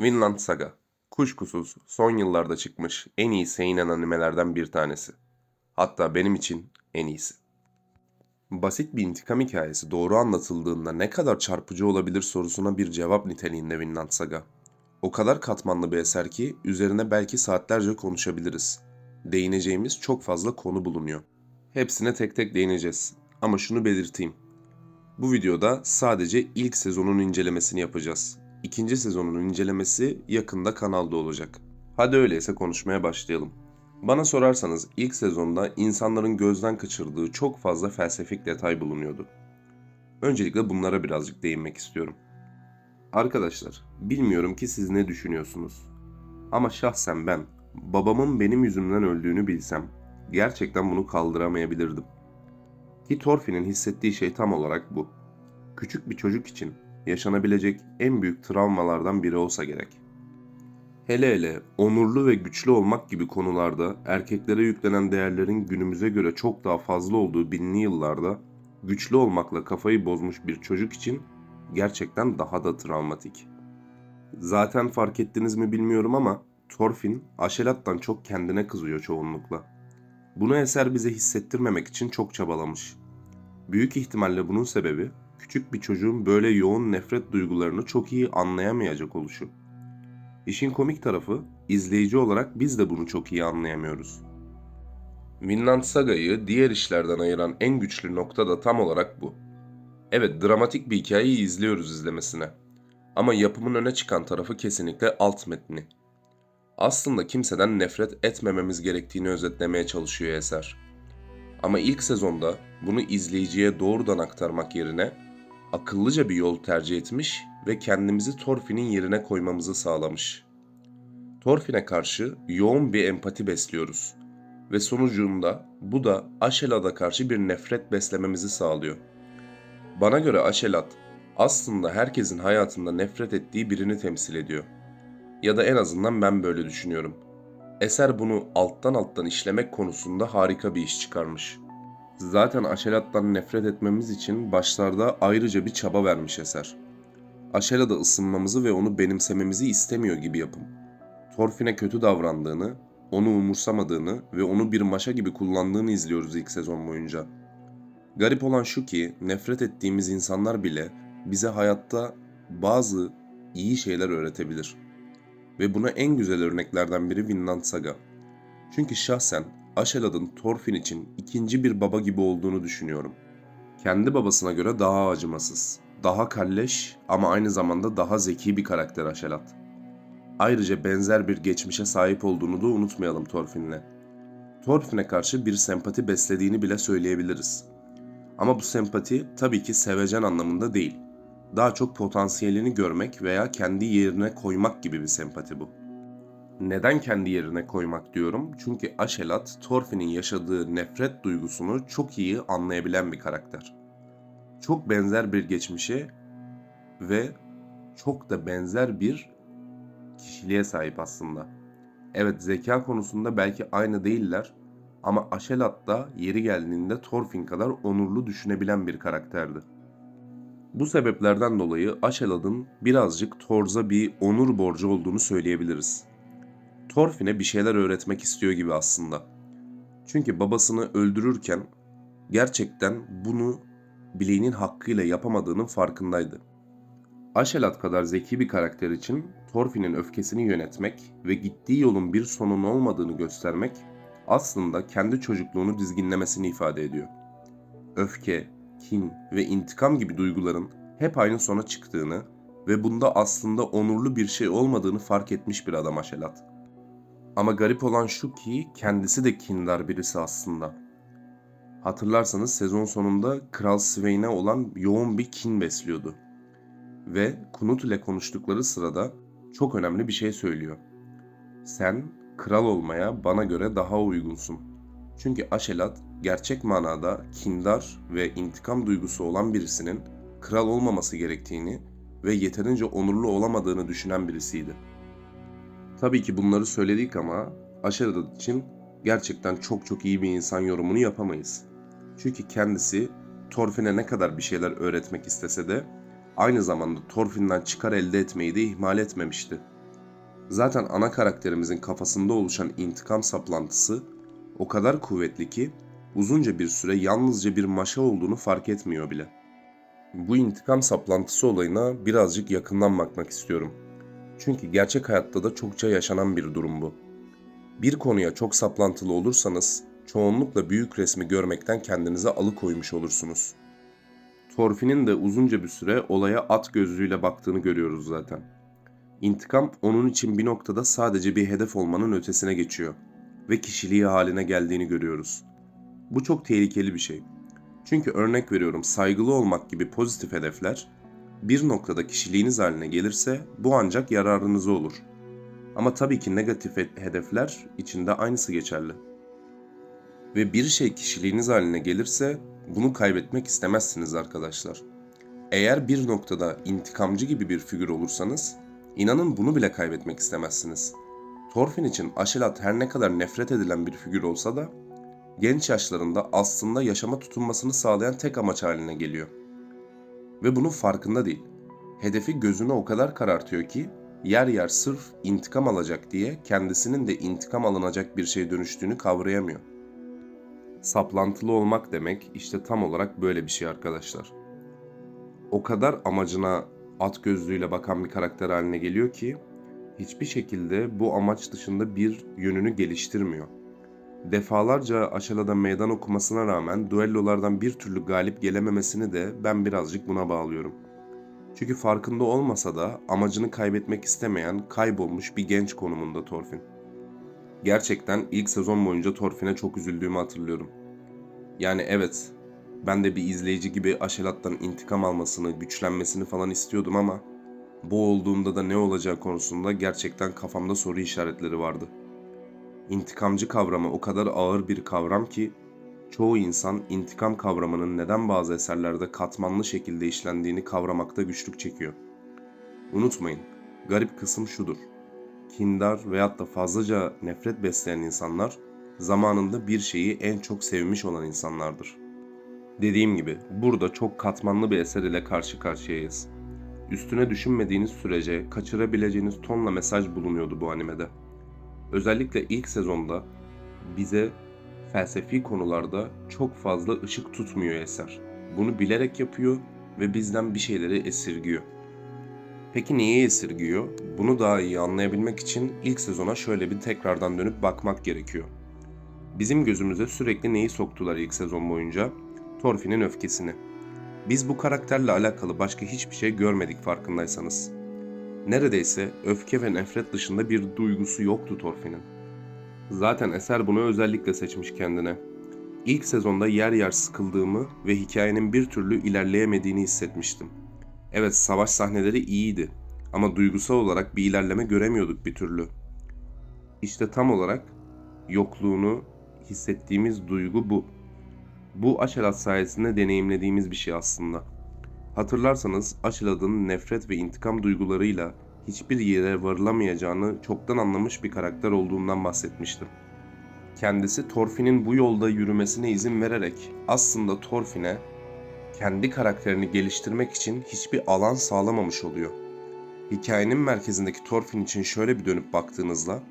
Vinland Saga. Kuşkusuz son yıllarda çıkmış en iyi seinen animelerden bir tanesi. Hatta benim için en iyisi. Basit bir intikam hikayesi doğru anlatıldığında ne kadar çarpıcı olabilir sorusuna bir cevap niteliğinde Vinland Saga. O kadar katmanlı bir eser ki üzerine belki saatlerce konuşabiliriz. Değineceğimiz çok fazla konu bulunuyor. Hepsine tek tek değineceğiz. Ama şunu belirteyim. Bu videoda sadece ilk sezonun incelemesini yapacağız. İkinci sezonun incelemesi yakında kanalda olacak. Hadi öyleyse konuşmaya başlayalım. Bana sorarsanız ilk sezonda insanların gözden kaçırdığı çok fazla felsefik detay bulunuyordu. Öncelikle bunlara birazcık değinmek istiyorum. Arkadaşlar, bilmiyorum ki siz ne düşünüyorsunuz. Ama şahsen ben, babamın benim yüzümden öldüğünü bilsem, gerçekten bunu kaldıramayabilirdim. Ki Thorfinn'in hissettiği şey tam olarak bu. Küçük bir çocuk için yaşanabilecek en büyük travmalardan biri olsa gerek. Hele hele onurlu ve güçlü olmak gibi konularda erkeklere yüklenen değerlerin günümüze göre çok daha fazla olduğu binli yıllarda güçlü olmakla kafayı bozmuş bir çocuk için gerçekten daha da travmatik. Zaten fark ettiniz mi bilmiyorum ama Thorfinn Aşelat'tan çok kendine kızıyor çoğunlukla. Bunu eser bize hissettirmemek için çok çabalamış. Büyük ihtimalle bunun sebebi küçük bir çocuğun böyle yoğun nefret duygularını çok iyi anlayamayacak oluşu. İşin komik tarafı izleyici olarak biz de bunu çok iyi anlayamıyoruz. Vinland Saga'yı diğer işlerden ayıran en güçlü nokta da tam olarak bu. Evet dramatik bir hikayeyi izliyoruz izlemesine. Ama yapımın öne çıkan tarafı kesinlikle alt metni. Aslında kimseden nefret etmememiz gerektiğini özetlemeye çalışıyor eser. Ama ilk sezonda bunu izleyiciye doğrudan aktarmak yerine akıllıca bir yol tercih etmiş ve kendimizi Thorfinn'in yerine koymamızı sağlamış. Thorfinn'e karşı yoğun bir empati besliyoruz ve sonucunda bu da Aşelad'a karşı bir nefret beslememizi sağlıyor. Bana göre Aşelad aslında herkesin hayatında nefret ettiği birini temsil ediyor. Ya da en azından ben böyle düşünüyorum. Eser bunu alttan alttan işlemek konusunda harika bir iş çıkarmış. Zaten Aşelat'tan nefret etmemiz için başlarda ayrıca bir çaba vermiş eser. Aşelat'a ısınmamızı ve onu benimsememizi istemiyor gibi yapım. Thorfinn'e kötü davrandığını, onu umursamadığını ve onu bir maşa gibi kullandığını izliyoruz ilk sezon boyunca. Garip olan şu ki nefret ettiğimiz insanlar bile bize hayatta bazı iyi şeyler öğretebilir. Ve buna en güzel örneklerden biri Vinland Saga. Çünkü şahsen Aşelad'ın Thorfinn için ikinci bir baba gibi olduğunu düşünüyorum. Kendi babasına göre daha acımasız, daha kalleş ama aynı zamanda daha zeki bir karakter Aşelad. Ayrıca benzer bir geçmişe sahip olduğunu da unutmayalım Thorfinn'le. Thorfinn'e karşı bir sempati beslediğini bile söyleyebiliriz. Ama bu sempati tabii ki sevecen anlamında değil. Daha çok potansiyelini görmek veya kendi yerine koymak gibi bir sempati bu. Neden kendi yerine koymak diyorum? Çünkü Aşelat, Thorfinn'in yaşadığı nefret duygusunu çok iyi anlayabilen bir karakter. Çok benzer bir geçmişe ve çok da benzer bir kişiliğe sahip aslında. Evet zeka konusunda belki aynı değiller ama Aşelat da yeri geldiğinde Thorfinn kadar onurlu düşünebilen bir karakterdi. Bu sebeplerden dolayı Aşelad'ın birazcık Thorz'a bir onur borcu olduğunu söyleyebiliriz. Thorfinn'e bir şeyler öğretmek istiyor gibi aslında. Çünkü babasını öldürürken gerçekten bunu bileğinin hakkıyla yapamadığının farkındaydı. Aşelat kadar zeki bir karakter için Thorfinn'in öfkesini yönetmek ve gittiği yolun bir sonun olmadığını göstermek aslında kendi çocukluğunu dizginlemesini ifade ediyor. Öfke, kin ve intikam gibi duyguların hep aynı sona çıktığını ve bunda aslında onurlu bir şey olmadığını fark etmiş bir adam Aşelat. Ama garip olan şu ki kendisi de kindar birisi aslında. Hatırlarsanız sezon sonunda Kral Swain'e olan yoğun bir kin besliyordu. Ve Kunut ile konuştukları sırada çok önemli bir şey söylüyor. Sen kral olmaya bana göre daha uygunsun. Çünkü Aşelat gerçek manada kindar ve intikam duygusu olan birisinin kral olmaması gerektiğini ve yeterince onurlu olamadığını düşünen birisiydi. Tabii ki bunları söyledik ama Aşelat için gerçekten çok çok iyi bir insan yorumunu yapamayız. Çünkü kendisi Thorfinn'e ne kadar bir şeyler öğretmek istese de aynı zamanda Thorfinn'den çıkar elde etmeyi de ihmal etmemişti. Zaten ana karakterimizin kafasında oluşan intikam saplantısı o kadar kuvvetli ki uzunca bir süre yalnızca bir maşa olduğunu fark etmiyor bile. Bu intikam saplantısı olayına birazcık yakından bakmak istiyorum. Çünkü gerçek hayatta da çokça yaşanan bir durum bu. Bir konuya çok saplantılı olursanız çoğunlukla büyük resmi görmekten kendinize alıkoymuş olursunuz. Torfi'nin de uzunca bir süre olaya at gözlüğüyle baktığını görüyoruz zaten. İntikam onun için bir noktada sadece bir hedef olmanın ötesine geçiyor ve kişiliği haline geldiğini görüyoruz. Bu çok tehlikeli bir şey. Çünkü örnek veriyorum saygılı olmak gibi pozitif hedefler bir noktada kişiliğiniz haline gelirse bu ancak yararınıza olur. Ama tabii ki negatif hedefler içinde aynısı geçerli. Ve bir şey kişiliğiniz haline gelirse bunu kaybetmek istemezsiniz arkadaşlar. Eğer bir noktada intikamcı gibi bir figür olursanız inanın bunu bile kaybetmek istemezsiniz. Thorfinn için Aşilat her ne kadar nefret edilen bir figür olsa da genç yaşlarında aslında yaşama tutunmasını sağlayan tek amaç haline geliyor. Ve bunun farkında değil. Hedefi gözünü o kadar karartıyor ki yer yer sırf intikam alacak diye kendisinin de intikam alınacak bir şey dönüştüğünü kavrayamıyor. Saplantılı olmak demek işte tam olarak böyle bir şey arkadaşlar. O kadar amacına at gözlüğüyle bakan bir karakter haline geliyor ki hiçbir şekilde bu amaç dışında bir yönünü geliştirmiyor. Defalarca aşağıda meydan okumasına rağmen duellolardan bir türlü galip gelememesini de ben birazcık buna bağlıyorum. Çünkü farkında olmasa da amacını kaybetmek istemeyen, kaybolmuş bir genç konumunda Thorfinn. Gerçekten ilk sezon boyunca Thorfinn'e çok üzüldüğümü hatırlıyorum. Yani evet, ben de bir izleyici gibi Aşelat'tan intikam almasını, güçlenmesini falan istiyordum ama bu olduğunda da ne olacağı konusunda gerçekten kafamda soru işaretleri vardı. İntikamcı kavramı o kadar ağır bir kavram ki çoğu insan intikam kavramının neden bazı eserlerde katmanlı şekilde işlendiğini kavramakta güçlük çekiyor. Unutmayın, garip kısım şudur. Kindar veyahut da fazlaca nefret besleyen insanlar zamanında bir şeyi en çok sevmiş olan insanlardır. Dediğim gibi burada çok katmanlı bir eser ile karşı karşıyayız. Üstüne düşünmediğiniz sürece kaçırabileceğiniz tonla mesaj bulunuyordu bu animede. Özellikle ilk sezonda bize felsefi konularda çok fazla ışık tutmuyor eser. Bunu bilerek yapıyor ve bizden bir şeyleri esirgiyor. Peki niye esirgiyor? Bunu daha iyi anlayabilmek için ilk sezona şöyle bir tekrardan dönüp bakmak gerekiyor. Bizim gözümüze sürekli neyi soktular ilk sezon boyunca? Thorfinn'in öfkesini. Biz bu karakterle alakalı başka hiçbir şey görmedik farkındaysanız. Neredeyse öfke ve nefret dışında bir duygusu yoktu Thorfinn'in. Zaten eser bunu özellikle seçmiş kendine. İlk sezonda yer yer sıkıldığımı ve hikayenin bir türlü ilerleyemediğini hissetmiştim. Evet savaş sahneleri iyiydi ama duygusal olarak bir ilerleme göremiyorduk bir türlü. İşte tam olarak yokluğunu hissettiğimiz duygu bu. Bu Aşelat sayesinde deneyimlediğimiz bir şey aslında. Hatırlarsanız Aşelat'ın nefret ve intikam duygularıyla hiçbir yere varılamayacağını çoktan anlamış bir karakter olduğundan bahsetmiştim. Kendisi Thorfinn'in bu yolda yürümesine izin vererek aslında Thorfinn'e kendi karakterini geliştirmek için hiçbir alan sağlamamış oluyor. Hikayenin merkezindeki Thorfinn için şöyle bir dönüp baktığınızda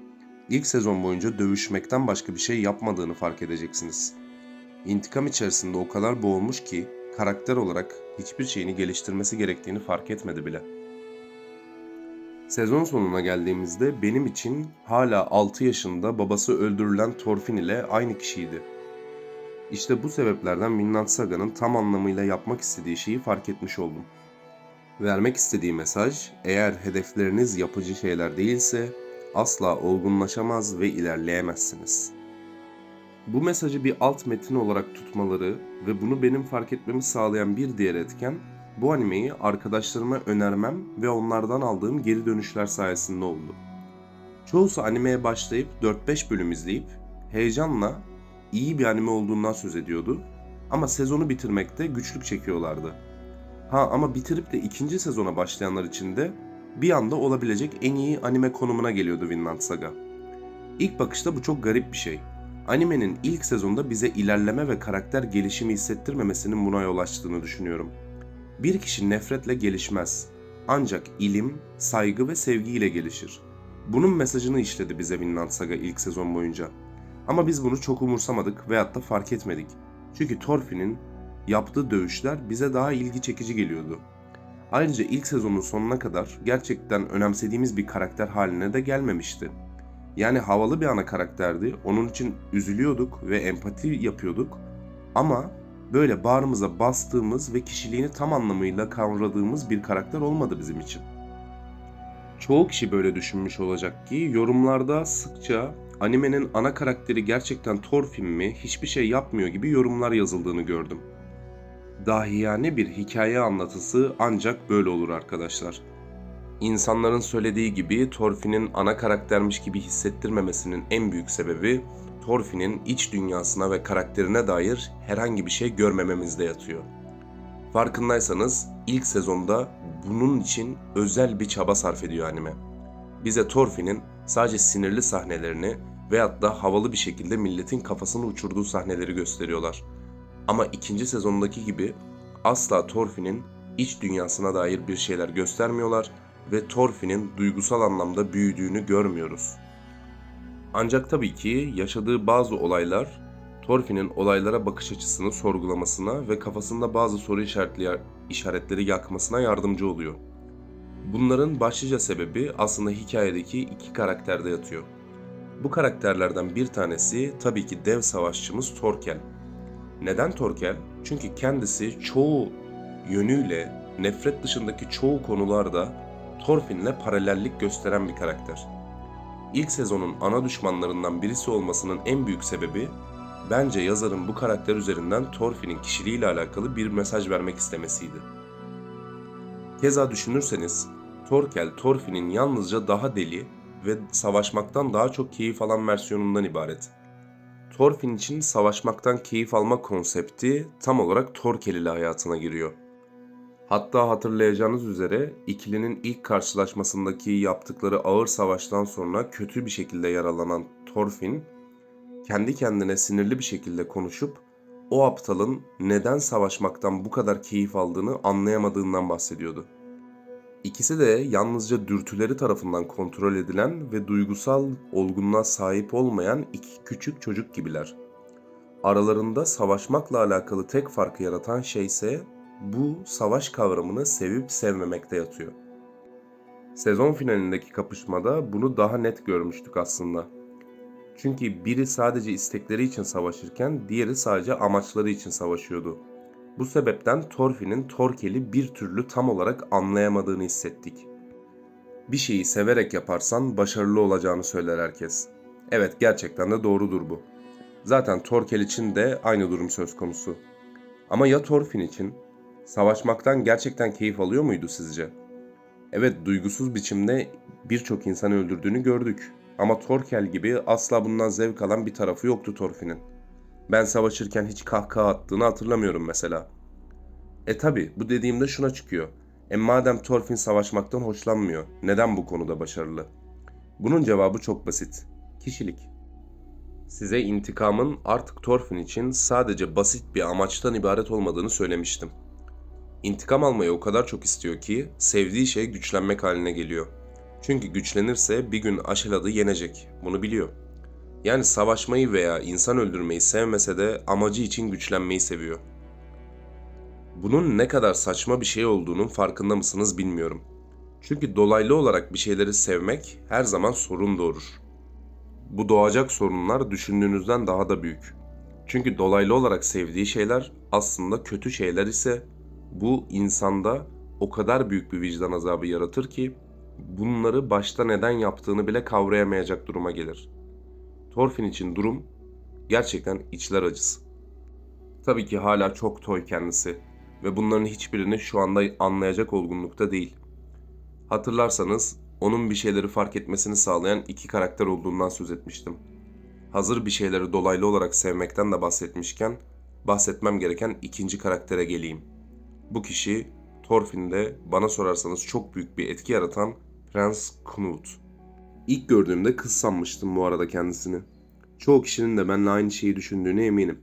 ilk sezon boyunca dövüşmekten başka bir şey yapmadığını fark edeceksiniz. İntikam içerisinde o kadar boğulmuş ki karakter olarak hiçbir şeyini geliştirmesi gerektiğini fark etmedi bile. Sezon sonuna geldiğimizde benim için hala 6 yaşında babası öldürülen Thorfinn ile aynı kişiydi. İşte bu sebeplerden Vinland Saga'nın tam anlamıyla yapmak istediği şeyi fark etmiş oldum. Vermek istediği mesaj, eğer hedefleriniz yapıcı şeyler değilse asla olgunlaşamaz ve ilerleyemezsiniz. Bu mesajı bir alt metin olarak tutmaları ve bunu benim fark etmemi sağlayan bir diğer etken bu animeyi arkadaşlarıma önermem ve onlardan aldığım geri dönüşler sayesinde oldu. Çoğusu animeye başlayıp 4-5 bölüm izleyip heyecanla iyi bir anime olduğundan söz ediyordu ama sezonu bitirmekte güçlük çekiyorlardı. Ha ama bitirip de ikinci sezona başlayanlar için de bir anda olabilecek en iyi anime konumuna geliyordu Vinland Saga. İlk bakışta bu çok garip bir şey. Animenin ilk sezonda bize ilerleme ve karakter gelişimi hissettirmemesinin buna yol açtığını düşünüyorum. Bir kişi nefretle gelişmez. Ancak ilim, saygı ve sevgiyle gelişir. Bunun mesajını işledi bize Vinland Saga ilk sezon boyunca. Ama biz bunu çok umursamadık veyahut da fark etmedik. Çünkü Thorfinn'in yaptığı dövüşler bize daha ilgi çekici geliyordu. Ayrıca ilk sezonun sonuna kadar gerçekten önemsediğimiz bir karakter haline de gelmemişti. Yani havalı bir ana karakterdi. Onun için üzülüyorduk ve empati yapıyorduk. Ama böyle bağrımıza bastığımız ve kişiliğini tam anlamıyla kavradığımız bir karakter olmadı bizim için. Çoğu kişi böyle düşünmüş olacak ki yorumlarda sıkça animenin ana karakteri gerçekten Thorfinn mi hiçbir şey yapmıyor gibi yorumlar yazıldığını gördüm. Dahiyane bir hikaye anlatısı ancak böyle olur arkadaşlar. İnsanların söylediği gibi Thorfinn'in ana karaktermiş gibi hissettirmemesinin en büyük sebebi Thorfinn'in iç dünyasına ve karakterine dair herhangi bir şey görmememizde yatıyor. Farkındaysanız ilk sezonda bunun için özel bir çaba sarf ediyor anime. Bize Thorfinn'in sadece sinirli sahnelerini veyahut da havalı bir şekilde milletin kafasını uçurduğu sahneleri gösteriyorlar. Ama ikinci sezondaki gibi asla Thorfinn'in iç dünyasına dair bir şeyler göstermiyorlar ve Thorfinn'in duygusal anlamda büyüdüğünü görmüyoruz. Ancak tabii ki yaşadığı bazı olaylar Thorfinn'in olaylara bakış açısını sorgulamasına ve kafasında bazı soru işaretli- işaretleri yakmasına yardımcı oluyor. Bunların başlıca sebebi aslında hikayedeki iki karakterde yatıyor. Bu karakterlerden bir tanesi tabii ki dev savaşçımız Torkel. Neden Torkel? Çünkü kendisi çoğu yönüyle nefret dışındaki çoğu konularda Thorfinn'le paralellik gösteren bir karakter. İlk sezonun ana düşmanlarından birisi olmasının en büyük sebebi bence yazarın bu karakter üzerinden Thorfinn'in kişiliğiyle alakalı bir mesaj vermek istemesiydi. Keza düşünürseniz Torkel, Thorfinn'in yalnızca daha deli ve savaşmaktan daha çok keyif alan versiyonundan ibaret. Thorfinn için savaşmaktan keyif alma konsepti tam olarak Torkel ile hayatına giriyor. Hatta hatırlayacağınız üzere ikilinin ilk karşılaşmasındaki yaptıkları ağır savaştan sonra kötü bir şekilde yaralanan Thorfinn, kendi kendine sinirli bir şekilde konuşup o aptalın neden savaşmaktan bu kadar keyif aldığını anlayamadığından bahsediyordu. İkisi de yalnızca dürtüleri tarafından kontrol edilen ve duygusal olgunluğa sahip olmayan iki küçük çocuk gibiler. Aralarında savaşmakla alakalı tek farkı yaratan şey ise bu savaş kavramını sevip sevmemekte yatıyor. Sezon finalindeki kapışmada bunu daha net görmüştük aslında. Çünkü biri sadece istekleri için savaşırken diğeri sadece amaçları için savaşıyordu. Bu sebepten Thorfinn'in Thorkel'i bir türlü tam olarak anlayamadığını hissettik. Bir şeyi severek yaparsan başarılı olacağını söyler herkes. Evet gerçekten de doğrudur bu. Zaten Thorkel için de aynı durum söz konusu. Ama ya Thorfinn için? Savaşmaktan gerçekten keyif alıyor muydu sizce? Evet duygusuz biçimde birçok insan öldürdüğünü gördük. Ama Thorkel gibi asla bundan zevk alan bir tarafı yoktu Thorfinn'in. Ben savaşırken hiç kahkaha attığını hatırlamıyorum mesela. E tabi bu dediğimde şuna çıkıyor. E madem Thorfinn savaşmaktan hoşlanmıyor, neden bu konuda başarılı? Bunun cevabı çok basit. Kişilik. Size intikamın artık Thorfinn için sadece basit bir amaçtan ibaret olmadığını söylemiştim. İntikam almayı o kadar çok istiyor ki sevdiği şey güçlenmek haline geliyor. Çünkü güçlenirse bir gün Aşelad'ı yenecek. Bunu biliyor. Yani savaşmayı veya insan öldürmeyi sevmese de amacı için güçlenmeyi seviyor. Bunun ne kadar saçma bir şey olduğunun farkında mısınız bilmiyorum. Çünkü dolaylı olarak bir şeyleri sevmek her zaman sorun doğurur. Bu doğacak sorunlar düşündüğünüzden daha da büyük. Çünkü dolaylı olarak sevdiği şeyler aslında kötü şeyler ise bu insanda o kadar büyük bir vicdan azabı yaratır ki bunları başta neden yaptığını bile kavrayamayacak duruma gelir. Thorfinn için durum gerçekten içler acısı. Tabii ki hala çok toy kendisi ve bunların hiçbirini şu anda anlayacak olgunlukta değil. Hatırlarsanız onun bir şeyleri fark etmesini sağlayan iki karakter olduğundan söz etmiştim. Hazır bir şeyleri dolaylı olarak sevmekten de bahsetmişken bahsetmem gereken ikinci karaktere geleyim. Bu kişi Thorfinn'de bana sorarsanız çok büyük bir etki yaratan Prens Knut. İlk gördüğümde kız sanmıştım bu arada kendisini. Çoğu kişinin de benimle aynı şeyi düşündüğüne eminim.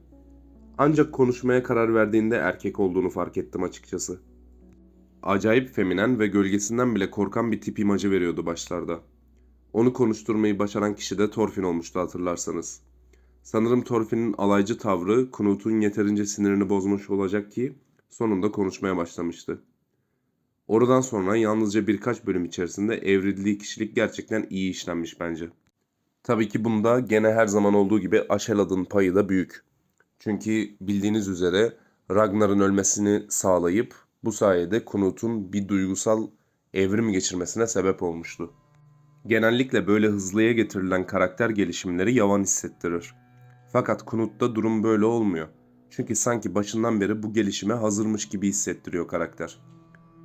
Ancak konuşmaya karar verdiğinde erkek olduğunu fark ettim açıkçası. Acayip feminen ve gölgesinden bile korkan bir tip imajı veriyordu başlarda. Onu konuşturmayı başaran kişi de Thorfinn olmuştu hatırlarsanız. Sanırım Thorfinn'in alaycı tavrı Knut'un yeterince sinirini bozmuş olacak ki sonunda konuşmaya başlamıştı. Oradan sonra yalnızca birkaç bölüm içerisinde evrildiği kişilik gerçekten iyi işlenmiş bence. Tabii ki bunda gene her zaman olduğu gibi Aşelad'ın payı da büyük. Çünkü bildiğiniz üzere Ragnar'ın ölmesini sağlayıp bu sayede Knut'un bir duygusal evrim geçirmesine sebep olmuştu. Genellikle böyle hızlıya getirilen karakter gelişimleri yavan hissettirir. Fakat Knut'ta durum böyle olmuyor. Çünkü sanki başından beri bu gelişime hazırmış gibi hissettiriyor karakter.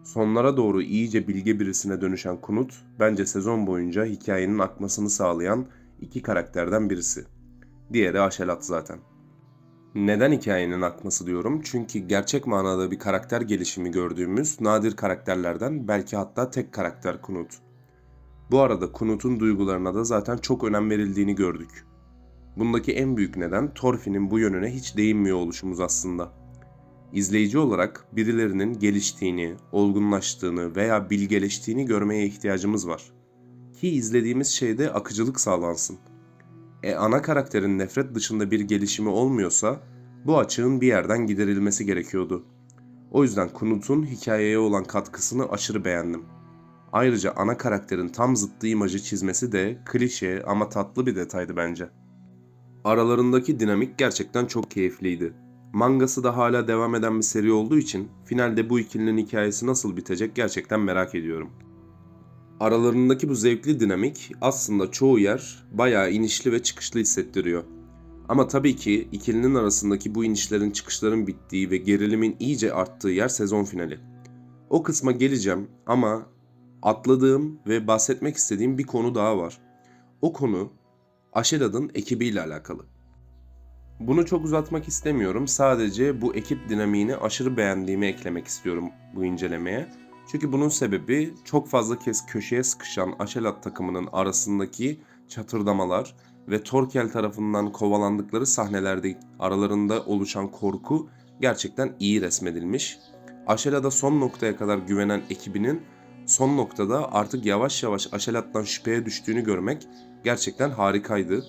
Sonlara doğru iyice bilge birisine dönüşen Knut, bence sezon boyunca hikayenin akmasını sağlayan iki karakterden birisi. Diğeri Aşelat zaten. Neden hikayenin akması diyorum? Çünkü gerçek manada bir karakter gelişimi gördüğümüz nadir karakterlerden belki hatta tek karakter Knut. Bu arada Knut'un duygularına da zaten çok önem verildiğini gördük. Bundaki en büyük neden Thorfinn'in bu yönüne hiç değinmiyor oluşumuz aslında. İzleyici olarak birilerinin geliştiğini, olgunlaştığını veya bilgeleştiğini görmeye ihtiyacımız var. Ki izlediğimiz şeyde akıcılık sağlansın. E ana karakterin nefret dışında bir gelişimi olmuyorsa bu açığın bir yerden giderilmesi gerekiyordu. O yüzden Knut'un hikayeye olan katkısını aşırı beğendim. Ayrıca ana karakterin tam zıttı imajı çizmesi de klişe ama tatlı bir detaydı bence. Aralarındaki dinamik gerçekten çok keyifliydi. Mangası da hala devam eden bir seri olduğu için finalde bu ikilinin hikayesi nasıl bitecek gerçekten merak ediyorum. Aralarındaki bu zevkli dinamik aslında çoğu yer bayağı inişli ve çıkışlı hissettiriyor. Ama tabii ki ikilinin arasındaki bu inişlerin çıkışların bittiği ve gerilimin iyice arttığı yer sezon finali. O kısma geleceğim ama atladığım ve bahsetmek istediğim bir konu daha var. O konu Aşelad'ın ekibiyle alakalı. Bunu çok uzatmak istemiyorum. Sadece bu ekip dinamiğini aşırı beğendiğimi eklemek istiyorum bu incelemeye. Çünkü bunun sebebi çok fazla kez köşeye sıkışan Aşelat takımının arasındaki çatırdamalar ve Torkel tarafından kovalandıkları sahnelerde aralarında oluşan korku gerçekten iyi resmedilmiş. Aşelat'a son noktaya kadar güvenen ekibinin son noktada artık yavaş yavaş Aşelat'tan şüpheye düştüğünü görmek gerçekten harikaydı.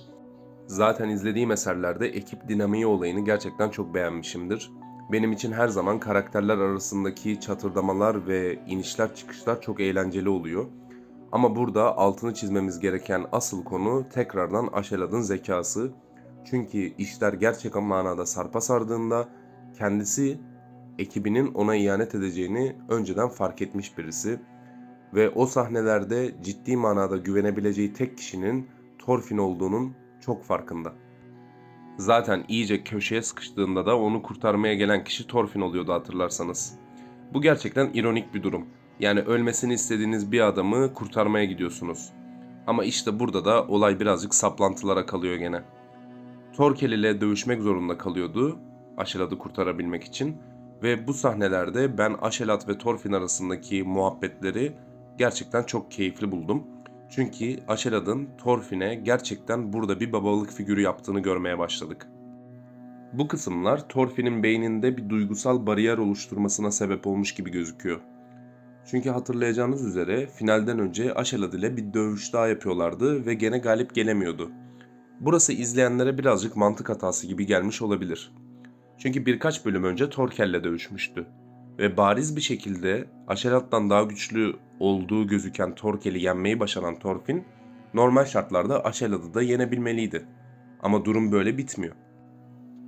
Zaten izlediğim eserlerde ekip dinamiği olayını gerçekten çok beğenmişimdir. Benim için her zaman karakterler arasındaki çatırdamalar ve inişler çıkışlar çok eğlenceli oluyor. Ama burada altını çizmemiz gereken asıl konu tekrardan Aşelad'ın zekası. Çünkü işler gerçek manada sarpa sardığında kendisi ekibinin ona ihanet edeceğini önceden fark etmiş birisi. Ve o sahnelerde ciddi manada güvenebileceği tek kişinin Thorfinn olduğunun çok farkında. Zaten iyice köşeye sıkıştığında da onu kurtarmaya gelen kişi Thorfinn oluyordu hatırlarsanız. Bu gerçekten ironik bir durum. Yani ölmesini istediğiniz bir adamı kurtarmaya gidiyorsunuz. Ama işte burada da olay birazcık saplantılara kalıyor gene. Torkel ile dövüşmek zorunda kalıyordu Aşelad'ı kurtarabilmek için. Ve bu sahnelerde ben Aşelat ve Thorfinn arasındaki muhabbetleri gerçekten çok keyifli buldum. Çünkü Aşelad'ın Thorfinn'e gerçekten burada bir babalık figürü yaptığını görmeye başladık. Bu kısımlar Thorfinn'in beyninde bir duygusal bariyer oluşturmasına sebep olmuş gibi gözüküyor. Çünkü hatırlayacağınız üzere finalden önce Aşelad ile bir dövüş daha yapıyorlardı ve gene galip gelemiyordu. Burası izleyenlere birazcık mantık hatası gibi gelmiş olabilir. Çünkü birkaç bölüm önce Torkel'le dövüşmüştü. Ve bariz bir şekilde Aşelad'dan daha güçlü olduğu gözüken Torkel'i yenmeyi başaran Thorfinn, normal şartlarda Aşelad'ı da yenebilmeliydi. Ama durum böyle bitmiyor.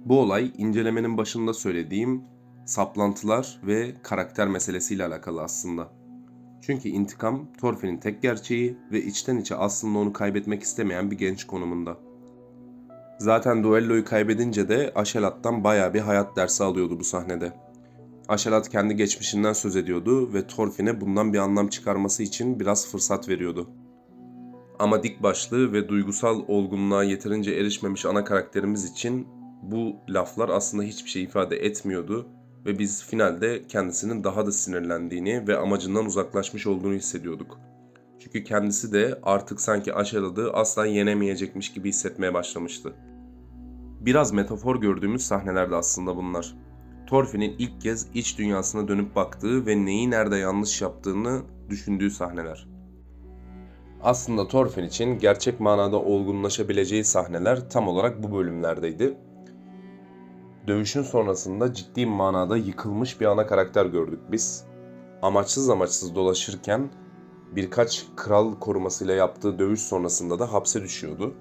Bu olay incelemenin başında söylediğim saplantılar ve karakter meselesiyle alakalı aslında. Çünkü intikam Thorfinn'in tek gerçeği ve içten içe aslında onu kaybetmek istemeyen bir genç konumunda. Zaten duelloyu kaybedince de Aşelat'tan baya bir hayat dersi alıyordu bu sahnede. Aşelat kendi geçmişinden söz ediyordu ve Thorfinn'e bundan bir anlam çıkarması için biraz fırsat veriyordu. Ama dik başlı ve duygusal olgunluğa yeterince erişmemiş ana karakterimiz için bu laflar aslında hiçbir şey ifade etmiyordu ve biz finalde kendisinin daha da sinirlendiğini ve amacından uzaklaşmış olduğunu hissediyorduk. Çünkü kendisi de artık sanki Aşelad'ı asla yenemeyecekmiş gibi hissetmeye başlamıştı. Biraz metafor gördüğümüz sahnelerde aslında bunlar. Thorfinn'in ilk kez iç dünyasına dönüp baktığı ve neyi nerede yanlış yaptığını düşündüğü sahneler. Aslında Thorfinn için gerçek manada olgunlaşabileceği sahneler tam olarak bu bölümlerdeydi. Dövüşün sonrasında ciddi manada yıkılmış bir ana karakter gördük biz. Amaçsız amaçsız dolaşırken birkaç kral korumasıyla yaptığı dövüş sonrasında da hapse düşüyordu.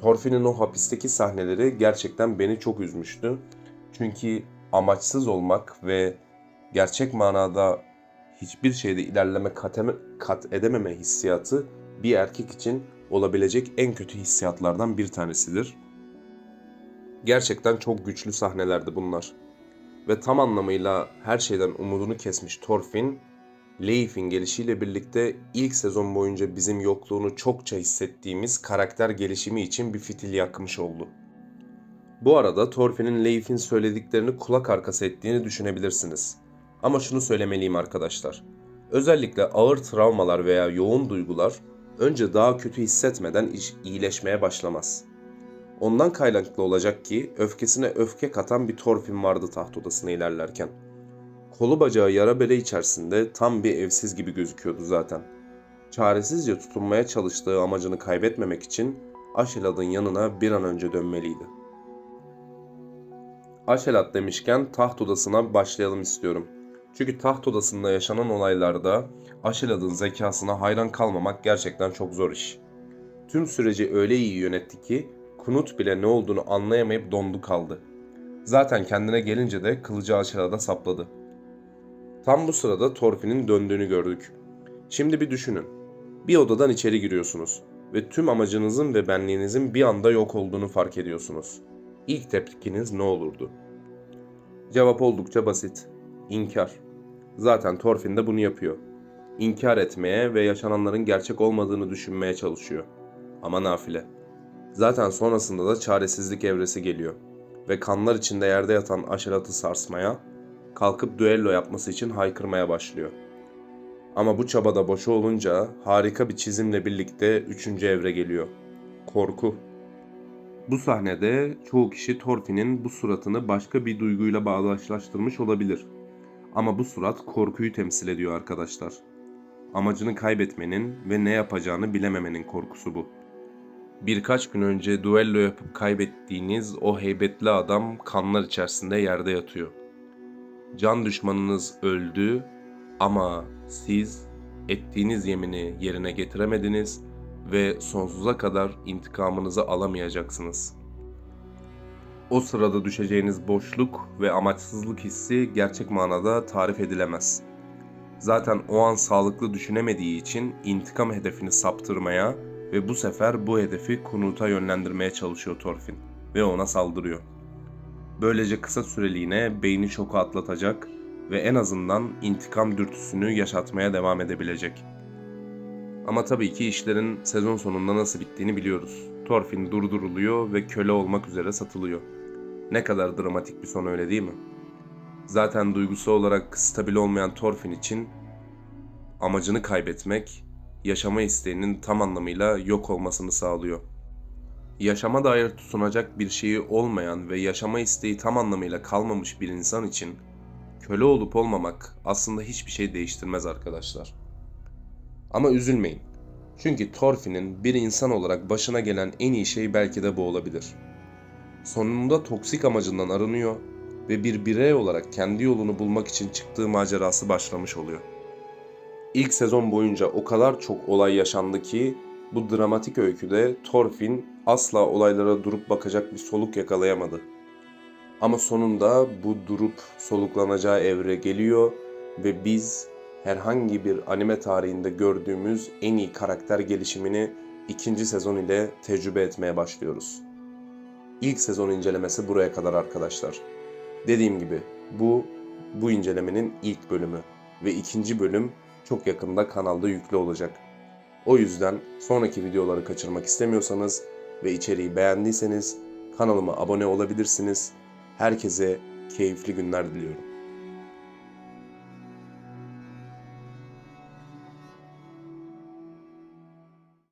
Thorfinn'in o hapisteki sahneleri gerçekten beni çok üzmüştü. Çünkü amaçsız olmak ve gerçek manada hiçbir şeyde ilerleme kat, eme- kat edememe hissiyatı bir erkek için olabilecek en kötü hissiyatlardan bir tanesidir. Gerçekten çok güçlü sahnelerdi bunlar. Ve tam anlamıyla her şeyden umudunu kesmiş Thorfinn, Leif'in gelişiyle birlikte ilk sezon boyunca bizim yokluğunu çokça hissettiğimiz karakter gelişimi için bir fitil yakmış oldu. Bu arada Thorfinn'in Leif'in söylediklerini kulak arkası ettiğini düşünebilirsiniz. Ama şunu söylemeliyim arkadaşlar. Özellikle ağır travmalar veya yoğun duygular önce daha kötü hissetmeden iyileşmeye başlamaz. Ondan kaynaklı olacak ki öfkesine öfke katan bir Thorfinn vardı taht odasına ilerlerken. Kolu bacağı yara bere içerisinde tam bir evsiz gibi gözüküyordu zaten. Çaresizce tutunmaya çalıştığı amacını kaybetmemek için Aşelad'ın yanına bir an önce dönmeliydi. Aşelad demişken taht odasına başlayalım istiyorum. Çünkü taht odasında yaşanan olaylarda Aşelad'ın zekasına hayran kalmamak gerçekten çok zor iş. Tüm süreci öyle iyi yönetti ki Knut bile ne olduğunu anlayamayıp dondu kaldı. Zaten kendine gelince de kılıcı Aşelad'a sapladı. Tam bu sırada Thorfinn'in döndüğünü gördük. Şimdi bir düşünün. Bir odadan içeri giriyorsunuz ve tüm amacınızın ve benliğinizin bir anda yok olduğunu fark ediyorsunuz. İlk tepkiniz ne olurdu? Cevap oldukça basit. İnkar. Zaten Thorfinn de bunu yapıyor. İnkar etmeye ve yaşananların gerçek olmadığını düşünmeye çalışıyor. Ama nafile. Zaten sonrasında da çaresizlik evresi geliyor ve kanlar içinde yerde yatan Aşerat'ı sarsmaya, kalkıp düello yapması için haykırmaya başlıyor. Ama bu çabada boşa olunca harika bir çizimle birlikte üçüncü evre geliyor. Korku. Bu sahnede çoğu kişi Thorfinn'in bu suratını başka bir duyguyla bağdaşlaştırmış olabilir. Ama bu surat korkuyu temsil ediyor arkadaşlar. Amacını kaybetmenin ve ne yapacağını bilememenin korkusu bu. Birkaç gün önce duello yapıp kaybettiğiniz o heybetli adam kanlar içerisinde yerde yatıyor. Can düşmanınız öldü ama siz ettiğiniz yemini yerine getiremediniz ve sonsuza kadar intikamınızı alamayacaksınız. O sırada düşeceğiniz boşluk ve amaçsızlık hissi gerçek manada tarif edilemez. Zaten o an sağlıklı düşünemediği için intikam hedefini saptırmaya ve bu sefer bu hedefi Kunut'a yönlendirmeye çalışıyor Thorfinn ve ona saldırıyor. Böylece kısa süreliğine beyni şoku atlatacak ve en azından intikam dürtüsünü yaşatmaya devam edebilecek. Ama tabii ki işlerin sezon sonunda nasıl bittiğini biliyoruz. Thorfinn durduruluyor ve köle olmak üzere satılıyor. Ne kadar dramatik bir son öyle değil mi? Zaten duygusu olarak stabil olmayan Thorfinn için amacını kaybetmek, yaşama isteğinin tam anlamıyla yok olmasını sağlıyor. Yaşama dair tutunacak bir şeyi olmayan ve yaşama isteği tam anlamıyla kalmamış bir insan için köle olup olmamak aslında hiçbir şey değiştirmez arkadaşlar. Ama üzülmeyin. Çünkü Thorfinn'in bir insan olarak başına gelen en iyi şey belki de bu olabilir. Sonunda toksik amacından arınıyor ve bir birey olarak kendi yolunu bulmak için çıktığı macerası başlamış oluyor. İlk sezon boyunca o kadar çok olay yaşandı ki bu dramatik öyküde Thorfinn asla olaylara durup bakacak bir soluk yakalayamadı. Ama sonunda bu durup soluklanacağı evre geliyor ve biz herhangi bir anime tarihinde gördüğümüz en iyi karakter gelişimini ikinci sezon ile tecrübe etmeye başlıyoruz. İlk sezon incelemesi buraya kadar arkadaşlar. Dediğim gibi bu bu incelemenin ilk bölümü ve ikinci bölüm çok yakında kanalda yüklü olacak. O yüzden sonraki videoları kaçırmak istemiyorsanız ve içeriği beğendiyseniz kanalıma abone olabilirsiniz. Herkese keyifli günler diliyorum.